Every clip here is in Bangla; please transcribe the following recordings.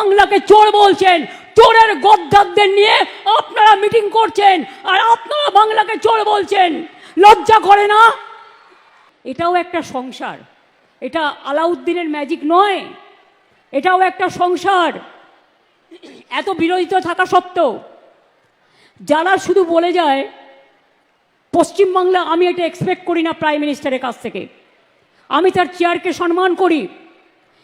বাংলাকে চোর বলছেন, চোরের গদ্দারদের নিয়ে আপনারা মিটিং করছেন আর আপনারা বাংলাকে চোর বলছেন। লজ্জা করে না? এটাও একটা সংসার। এটা আলাউদ্দিনের ম্যাজিক নয়। এটাও একটা সংসার। এত বিরোধিত থাকা সত্ত্বেও যারা শুধু বলে যায়, পশ্চিমবাংলা আমি এটা এক্সপেক্ট করি না প্রাইম মিনিস্টারের কাছ থেকে। আমি তার চেয়ারকে সম্মান করি।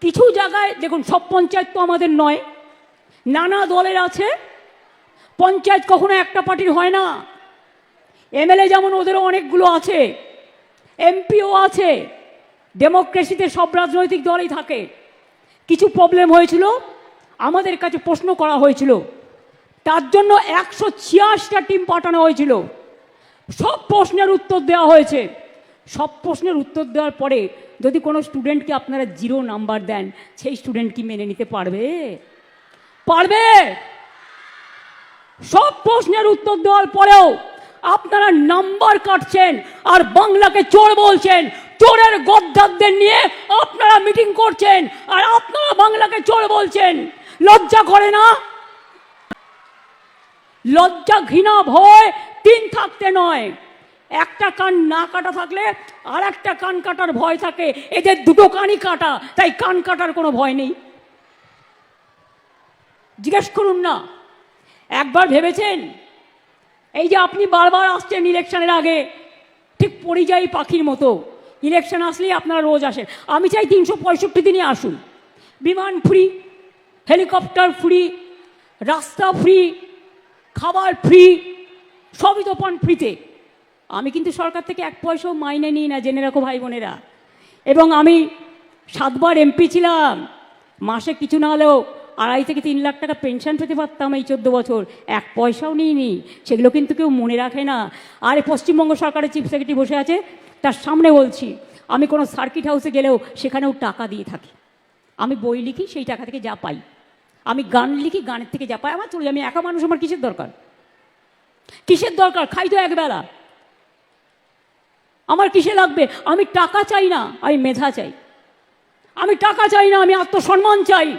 কিছু জায়গায়, দেখুন, সব পঞ্চায়েত তো আমাদের নয়। নানা দলের আছে। পঞ্চায়েত কখনো একটা পার্টির হয় না। এমএলএ যেমন ওদেরও অনেকগুলো আছে। এমপিও আছে। ডেমোক্রেসিতে সব রাজনৈতিক দলই থাকে। কিছু প্রবলেম হয়েছিল। আমাদের কাছে প্রশ্ন করা হয়েছিল। তার জন্য একশো ছিয়াশিটা টিম পাঠানো হয়েছিল। সব প্রশ্নের উত্তর দেওয়া হয়েছে। সব প্রশ্নের উত্তর দেওয়ার পরে যদি কোনো স্টুডেন্টকে আপনারা জিরো নাম্বার দেন, সেই স্টুডেন্ট কি মেনে নিতে পারবে? পারবে! সব প্রশ্নের উত্তর দেওয়ার পরেও আপনারা নাম্বার কাটছেন আর বাংলাকে চোর বলছেন। চোরের গদ্দারদের নিয়ে আপনারা মিটিং করছেন আর আপনারা বাংলাকে চোর বলছেন। লজ্জা করে না? লজ্জা ঘৃণা ভয় তিন থাকতে নয়। একটা কান না কাটা থাকলে আর একটা কান কাটার ভয় থাকে। এদের দুটো কানই কাটা, তাই কান কাটার কোনো ভয় নেই। জিজ্ঞেস করুন না। একবার ভেবেছেন? এই যে আপনি বারবার আসছেন ইলেকশনের আগে, ঠিক পরিযায়ী পাখির মতো। ইলেকশন আসলেই আপনারা রোজ আসেন আমি চাই তিনশো পঁয়ষট্টি দিনই আসুন। বিমান ফ্রি, হেলিকপ্টার ফ্রি, রাস্তা ফ্রি, খাবার ফ্রি, সবই তো পান ফ্রিতে। আমি কিন্তু সরকার থেকে এক পয়সাও মাইনে নিই না, জেনে রাখো ভাই বোনেরা। এবং আমি সাতবার এমপি ছিলাম। মাসে কিছু না হলেও আড়াই থেকে তিন লাখ টাকা পেনশন পেতে পারতাম এই চোদ্দ বছর। এক পয়সাও নিইনি। সেগুলো কিন্তু কেউ মনে রাখে না। আর পশ্চিমবঙ্গ সরকারের চিফ সেক্রেটারি বসে আছে, তার সামনে বলছি, আমি কোনো সার্কিট হাউসে গেলেও সেখানেও টাকা দিয়ে থাকি। আমি বই লিখি, সেই টাকা থেকে যা পাই। আমি গান লিখি, গানের থেকে যা পাই। আমার চলে আমি একা মানুষ, আমার কিসের দরকার? কিসের দরকার? খাই তো একবেলা। আমার কিসে লাগবে? আমি টাকা চাই না, আমি মেধা চাই। আমি টাকা চাই না, আমি আত্মসম্মান চাই।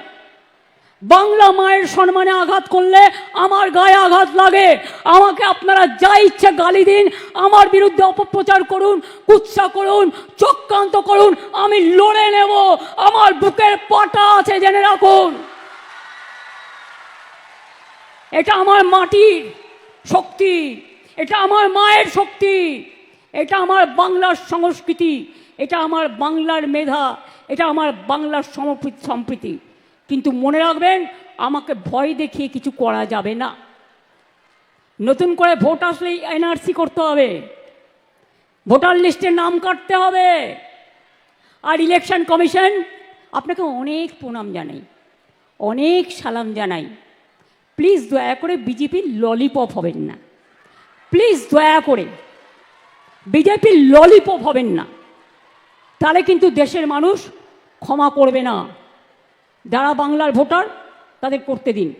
বাংলা মায়ের সম্মানে আঘাত করলে আমার গায়ে আঘাত লাগে। আমাকে আপনারা যা ইচ্ছে গালি দিন, আমার বিরুদ্ধে অপপ্রচার করুন, কুৎসা করুন, চক্রান্ত করুন, আমি লড়ে নেব। আমার বুকের পাটা আছে জেনে রাখুন। এটা আমার মাটির শক্তি, এটা আমার মায়ের শক্তি। এটা আমার বাংলার সংস্কৃতি, এটা আমার বাংলার মেধা, এটা আমার বাংলার সমপ্রীতি সম্প্রীতি। কিন্তু মনে রাখবেন, আমাকে ভয় দেখিয়ে কিছু করা যাবে না। নতুন করে ভোট আসলেই এনআরসি করতে হবে। ভোটার লিস্টে নাম কাটতে হবে। আর ইলেকশন কমিশন, আপনাকে অনেক প্রণাম জানাই, অনেক সালাম জানাই। প্লিজ দয়া করে বিজেপির ললিপপ হবেন না। প্লিজ দয়া করে বিজেপির ললিপপ হবেন না। তাহলে কিন্তু দেশের মানুষ ক্ষমা করবে না। যারা বাংলার ভোটার, তাদের করতে দিন।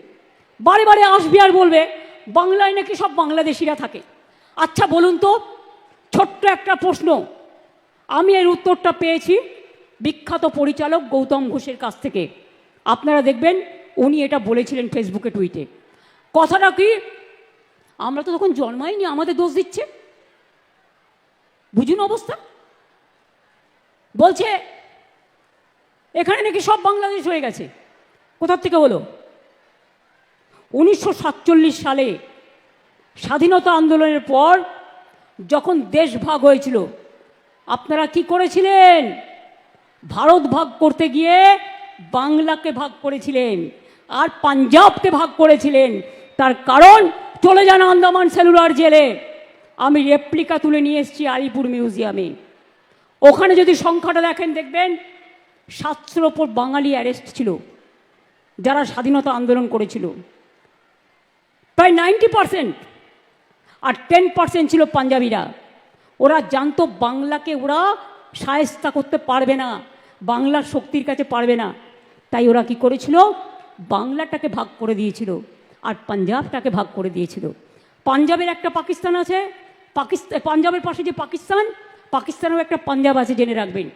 বারে বারে আসবে আর বলবে, বাংলায় নাকি সব বাংলাদেশিরা থাকে। আচ্ছা বলুন তো, ছোট্ট একটা প্রশ্ন। আমি এর উত্তরটা পেয়েছি বিখ্যাত পরিচালক গৌতম ঘোষের কাছ থেকে। আপনারা দেখবেন, উনি এটা বলেছিলেন ফেসবুকে, টুইটে। কথাটা কি? আমরা তো তখন জন্মাইনি, আমাদের দোষ দিচ্ছে। বুঝুন অবস্থা? বলছে, এখানে নাকি সব বাংলাদেশ হয়ে গেছে। কোথার থেকে হলো? উনিশশো সাতচল্লিশ সালে স্বাধীনতা আন্দোলনের পর যখন দেশ ভাগ হয়েছিল, আপনারা কি করেছিলেন? ভারত ভাগ করতে গিয়ে বাংলাকে ভাগ করেছিলেন আর পাঞ্জাবকে ভাগ করেছিলেন। তার কারণ, চলে যান আন্দামান সেলুলার জেলে। আমি রেপ্লিকা তুলে নিয়ে এসেছি আলিপুর মিউজিয়ামে ওখানে যদি সংখ্যাটা দেখেন, দেখবেন সাতশোর ওপর বাঙালি অ্যারেস্ট ছিল, যারা স্বাধীনতা আন্দোলন করেছিল। প্রায় নাইনটি পারসেন্ট আর টেন পার্সেন্ট ছিল পাঞ্জাবিরা। ওরা জানতো বাংলাকে ওরা সায়স্তা করতে পারবে না, বাংলার শক্তির কাছে পারবে না। তাই ওরা কি করেছিল? বাংলাটাকে ভাগ করে দিয়েছিল আর পাঞ্জাবটাকে ভাগ করে দিয়েছিল। পাঞ্জাবের একটা পাকিস্তান আছে পাকিস্তান পাঞ্জাবের পাশে যে পাকিস্তান, পাকিস্তানেও একটা পাঞ্জাব আছে জেনে রাখবেন।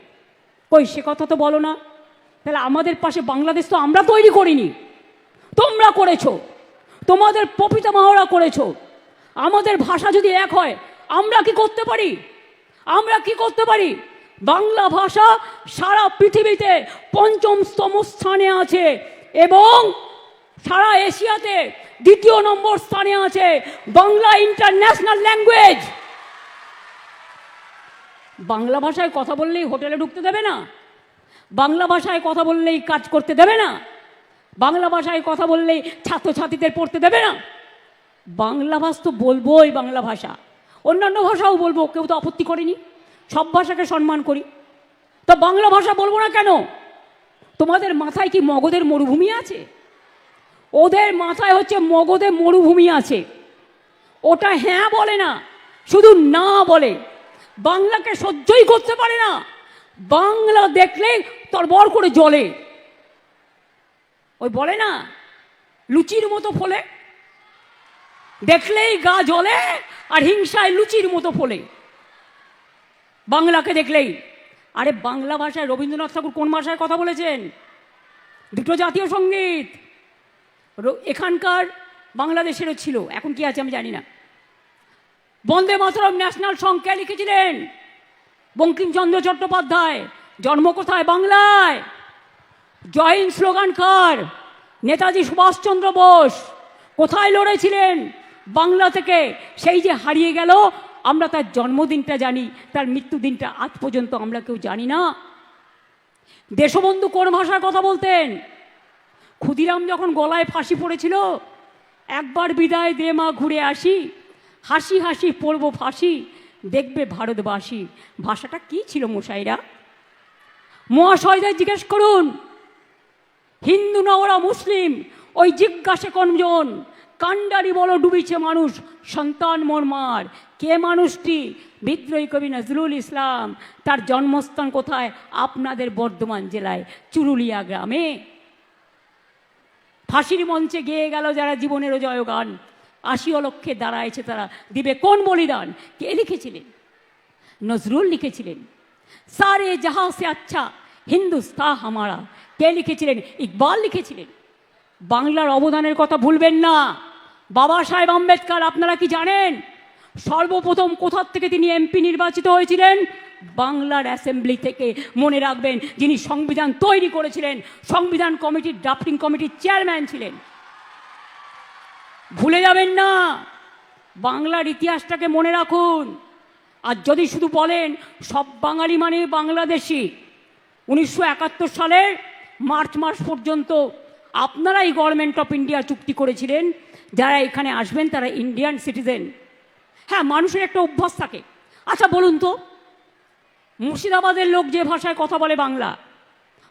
কই, সে কথা তো বলো না। তাহলে আমাদের পাশে বাংলাদেশ তো আমরা তৈরি করিনি। তোমরা করেছ। তোমাদের পপিতা মাহরা করেছ। আমাদের ভাষা যদি এক হয়, আমরা কি করতে পারি? আমরা কি করতে পারি? বাংলা ভাষা সারা পৃথিবীতে পঞ্চমতম স্থানে আছে এবং সারা এশিয়াতে দ্বিতীয় নম্বর স্থানে আছে বাংলা ইন্টারন্যাশনাল ল্যাঙ্গুয়েজ। বাংলা ভাষায় কথা বললেই হোটেলে ঢুকতে দেবে না। বাংলা ভাষায় কথা বললেই কাজ করতে দেবে না। বাংলা ভাষায় কথা বললেই ছাত্রছাত্রীদের পড়তে দেবে না। বাংলা ভাষা তো বলবোই বাংলা ভাষা। অন্যান্য ভাষাও বলব, কেউ তো আপত্তি করেনি। সব ভাষাকে সম্মান করি। তো বাংলা ভাষা বলব না কেন? তোমাদের মাথায় কি মগধের মরুভূমি আছে? ওদের মাথায় হচ্ছে মগধে মরুভূমি আছে। ওটা হ্যাঁ বলে না, শুধু না বলে। বাংলাকে সহ্যই করতে পারে না। বাংলা দেখলে তরবর করে জলে ওই বলে না, লুচির মতো ফলে। দেখলেই গা জ্বলে আর হিংসায় লুচির মতো ফলে। বাংলাকে দেখলেই। আরে বাংলা ভাষায় রবীন্দ্রনাথ ঠাকুর কোন ভাষায় কথা বলেছেন? দুটো জাতীয় সংগীত। এখানকার বাংলাদেশেরও ছিল, এখন কি আছে আমি জানি না। বন্দে মাতরম ন্যাশনাল সং কে লিখেছিলেন বঙ্কিমচন্দ্র চট্টোপাধ্যায়, জন্ম কোথায় বাংলায়? জয়েন স্লোগান কার? নেতাজি সুভাষচন্দ্র বোস কোথায় লড়েছিলেন বাংলা থেকে? সেই যে হারিয়ে গেল, আমরা তার জন্মদিনটা জানি, তার মৃত্যুদিনটা আজ পর্যন্ত আমরা কেউ জানি না। দেশবন্ধু কোন ভাষায় কথা বলতেন? ক্ষুদিরাম যখন গলায় ফাঁসি পড়েছিল, একবার বিদায় দে মা, ঘুরে আসি। হাসি হাসি পড়ব ফাঁসি, দেখবে ভারতবাসী। ভাষাটা কি ছিল মশাইরা? মহাশয়দের জিজ্ঞেস করুন, হিন্দু না ওরা মুসলিম? ওই জিজ্ঞাসে কোনজন, কান্ডারি বলো, ডুবিছে মানুষ, সন্তান মর্মার কে মানুষটি? বিদ্রোহী কবি নজরুল ইসলাম, তার জন্মস্থান কোথায়? আপনাদের বর্ধমান জেলায়, চুরুলিয়া গ্রামে। ফাঁসির মঞ্চে গেয়ে গেল যারা জীবনের জয়গান। আশি অলক্ষে দাঁড়াইছে তারা। দিবে কোন বলিদান? কে লিখেছিলেন? নজরুল লিখেছিলেন। সারে জাহা সে আচ্ছা হিন্দুস্তা হামারা। কে লিখেছিলেন? ইকবাল লিখেছিলেন। বাংলার অবদানের কথা ভুলবেন না। বাবা সাহেব আম্বেদকর, আপনারা কি জানেন? সর্বপ্রথম কোথার থেকে তিনি এমপি নির্বাচিত হয়েছিলেন? বাংলার অ্যাসেম্বলি থেকে মনে রাখবেন যিনি সংবিধান তৈরি করেছিলেন, সংবিধান কমিটির ড্রাফটিং কমিটির চেয়ারম্যান ছিলেন। ভুলে যাবেন না, বাংলার ইতিহাসটাকে মনে রাখুন। আর যদি শুধু বলেন, সব বাঙালি মানে বাংলাদেশি, উনিশশো একাত্তর সালের মার্চ মাস পর্যন্ত আপনারাই গভর্নমেন্ট অফ ইন্ডিয়া চুক্তি করেছিলেন, যারা এখানে আসবেন তারা ইন্ডিয়ান সিটিজেন। হ্যাঁ মানুষের একটা অভ্যাস থাকে। আচ্ছা বলুন তো মুর্শিদাবাদের লোক যে ভাষায় কথা বলে বাংলা,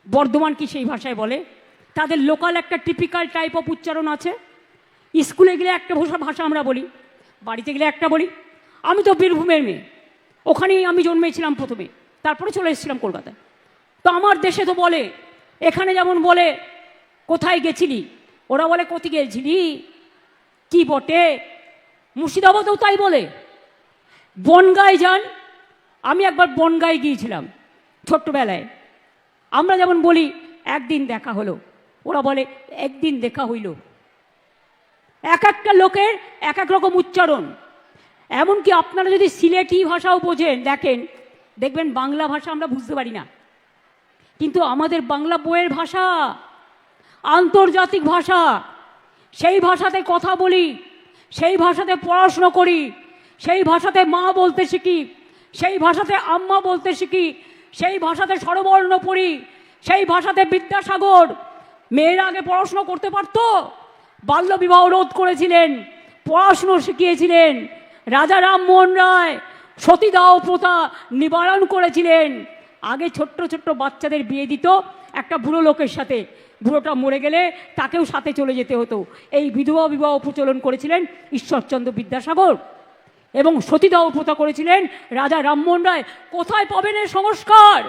বর্ধমান কি সেই ভাষায় বলে? তাদের লোকাল একটা টিপিক্যাল টাইপ অফ উচ্চারণ আছে। স্কুলে গেলে একটা ভাষা ভাষা আমরা বলি, বাড়িতে গেলে একটা বলি। আমি তো বীরভূমের মেয়ে, ওখানেই আমি জন্মেছিলাম প্রথমে, তারপরে চলে এসেছিলাম কলকাতায়। তো আমার দেশে তো বলে, এখানে যেমন বলে, কোথায় গেছিলি? ওরা বলে কোথায় গেছিলি? কি বটে? মুর্শিদাবাদেও তাই বলে। বনগায় যান আমি একবার বনগায় গিয়েছিলাম, ছোট্টবেলায়। আমরা যেমন বলি, একদিন দেখা হলো। ওরা বলে, একদিন দেখা হইল। এক একটা লোকের এক এক রকম উচ্চারণ। এমনকি আপনারা যদি সিলেটি ভাষাও বোঝেন, দেখেন, দেখবেন বাংলা ভাষা আমরা বুঝতে পারি না। কিন্তু আমাদের বাংলা বইয়ের ভাষা, আন্তর্জাতিক ভাষা, সেই ভাষাতে কথা বলি, সেই ভাষাতে পড়াশুনো করি, সেই ভাষাতে মা বলতে শিখি সেই ভাষাতে আম্মা বলতে শিখি, সেই ভাষাতে স্বরবর্ণ পড়ি সেই ভাষাতে বিদ্যাসাগর। মেয়েরা আগে পড়াশুনো করতে পারতো, বাল্যবিবাহ রোধ করেছিলেন, পড়াশুনো শিখিয়েছিলেন, রাজা রামমোহন রায়, সতীদাহ প্রথা নিবারণ করেছিলেন। আগে ছোট্ট ছোট্ট বাচ্চাদের বিয়ে দিত একটা বুড়ো লোকের সাথে। বুড়োটা মরে গেলে তাকেও সাথে চলে যেতে হতো। এই বিধবা বিবাহ প্রচলন করেছিলেন ঈশ্বরচন্দ্র বিদ্যাসাগর। এবং সতীদাহ প্রথা করেছিলেন রাজা রামমোহন রায়। কোথায় পাবেন এর সংস্কার?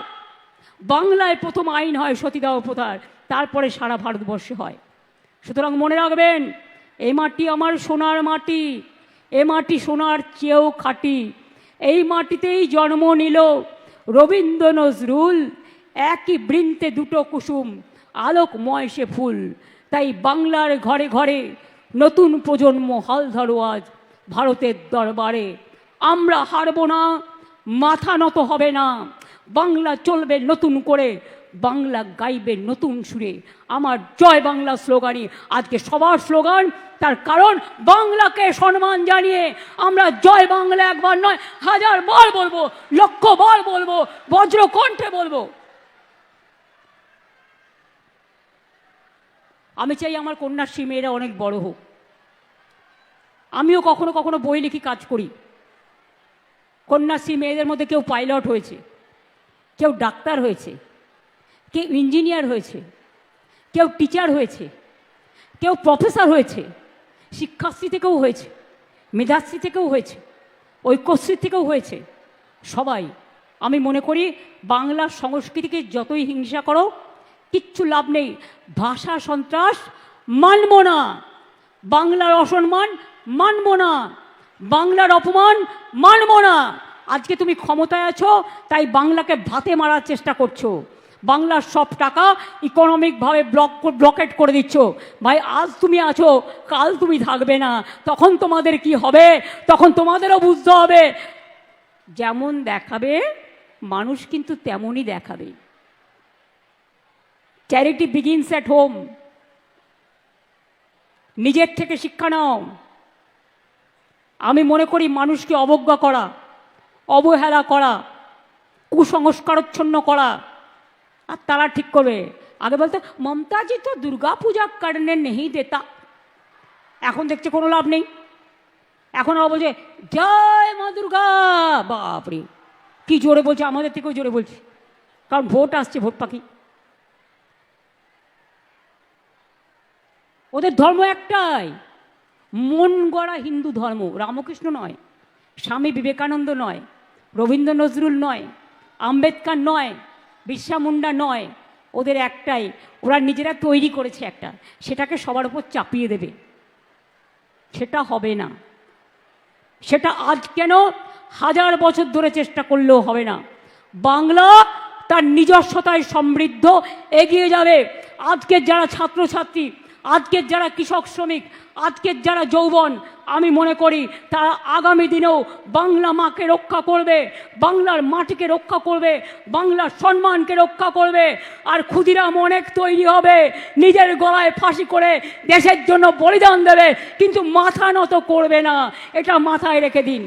বাংলায় প্রথম আইন হয় সতীদাহ প্রথার, তারপরে সারা ভারতবর্ষে হয়। সুতরাং মনে রাখবেন, এ মাটি আমার সোনার মাটি, এ মাটি সোনার চেয়েও খাঁটি। এই মাটিতেই জন্ম নিল রবীন্দ্র নজরুল। একই বৃন্তে দুটো কুসুম, আলোকময় সে ফুল। তাই বাংলার ঘরে ঘরে নতুন প্রজন্ম হাল ধরো আজ। ভারতের দরবারে। আমরা হারব না, মাথা নত হবে না। বাংলা চলবে নতুন করে, বাংলা গাইবে নতুন সুরে। আমার জয় বাংলা স্লোগানই। আজকে সবার স্লোগান, তার কারণ বাংলাকে সম্মান জানিয়ে আমরা জয় বাংলা একবার নয়, হাজার বার বলব, লক্ষ বার বলব বজ্র কণ্ঠে বলব। আমি চাই আমার কন্যাশ্রী মেয়েরা অনেক বড় হোক। আমিও কখনো কখনো বই লিখি কাজ করি। কন্যাশ্রী মেয়েদের মধ্যে কেউ পাইলট হয়েছে, কেউ ডাক্তার হয়েছে, কেউ ইঞ্জিনিয়ার হয়েছে, কেউ টিচার হয়েছে, কেউ প্রফেসর হয়েছে, শিক্ষাশ্রী থেকেও হয়েছে, মেধাশ্রী থেকেও হয়েছে, ঐক্যশ্রী থেকেও হয়েছে। সবাই, আমি মনে করি বাংলার সংস্কৃতিকে যতই হিংসা করো, কিচ্ছু লাভ নেই। ভাষা সন্ত্রাস মানব না। বাংলার অসম্মান মানব না। বাংলার অপমান মানব না। আজকে তুমি ক্ষমতায় আছো, তাই বাংলাকে ভাতে মারার চেষ্টা করছ। বাংলার সব টাকা ইকোনমিকভাবে ব্লক ব্লকেট করে দিচ্ছ। ভাই, আজ তুমি আছো, কাল তুমি থাকবে না। তখন তোমাদের কি হবে? তখন তোমাদেরও বুঝতে হবে। যেমন দেখাবে, মানুষ কিন্তু তেমনই দেখাবে। চ্যারিটি বিগিনস অ্যাট হোম নিজের থেকে শিক্ষা নাও। আমি মনে করি মানুষকে অবজ্ঞা করা, অবহেলা করা, কুসংস্কারচ্ছন্ন করা। আর তারা ঠিক করবে। আগে বলতো, মমতাজি তো দুর্গা পূজা করনে নেই দেতা। এখন দেখছে কোনো লাভ নেই। এখন আবার বলছে, জয় মা দুর্গা! বাপরে! কি জোরে বলছে, আমাদের থেকেও জোরে বলছে। কারণ ভোট আসছে, ভোট পাখি। ওদের ধর্ম একটাই। মন গড়া হিন্দু ধর্ম, রামকৃষ্ণ নয়, স্বামী বিবেকানন্দ নয়, রবীন্দ্র নজরুল নয়, আম্বেদকার নয়, বিরসা মুন্ডা নয়, ওদের একটাই, ওরা নিজেরা তৈরি করেছে একটা, সেটাকে সবার উপর চাপিয়ে দেবে। সেটা হবে না। সেটা আজ কেন হাজার বছর ধরে চেষ্টা করলেও হবে না। বাংলা তার নিজস্বতায় সমৃদ্ধ, এগিয়ে যাবে। আজকের যারা ছাত্রছাত্রী আজকের যারা কৃষক শ্রমিক, আজকের যারা যৌবন, আমি মনে করি তারা আগামী দিনেও বাংলা মাকে রক্ষা করবে, বাংলার মাটিকে রক্ষা করবে, বাংলার সম্মানকে রক্ষা করবে, আর ক্ষুদিরাম অনেক তৈরি হবে, নিজের গলায় ফাঁসি করে দেশের জন্য বলিদান দেবে, কিন্তু মাথা নত করবে না। এটা মাথায় রেখে দিন।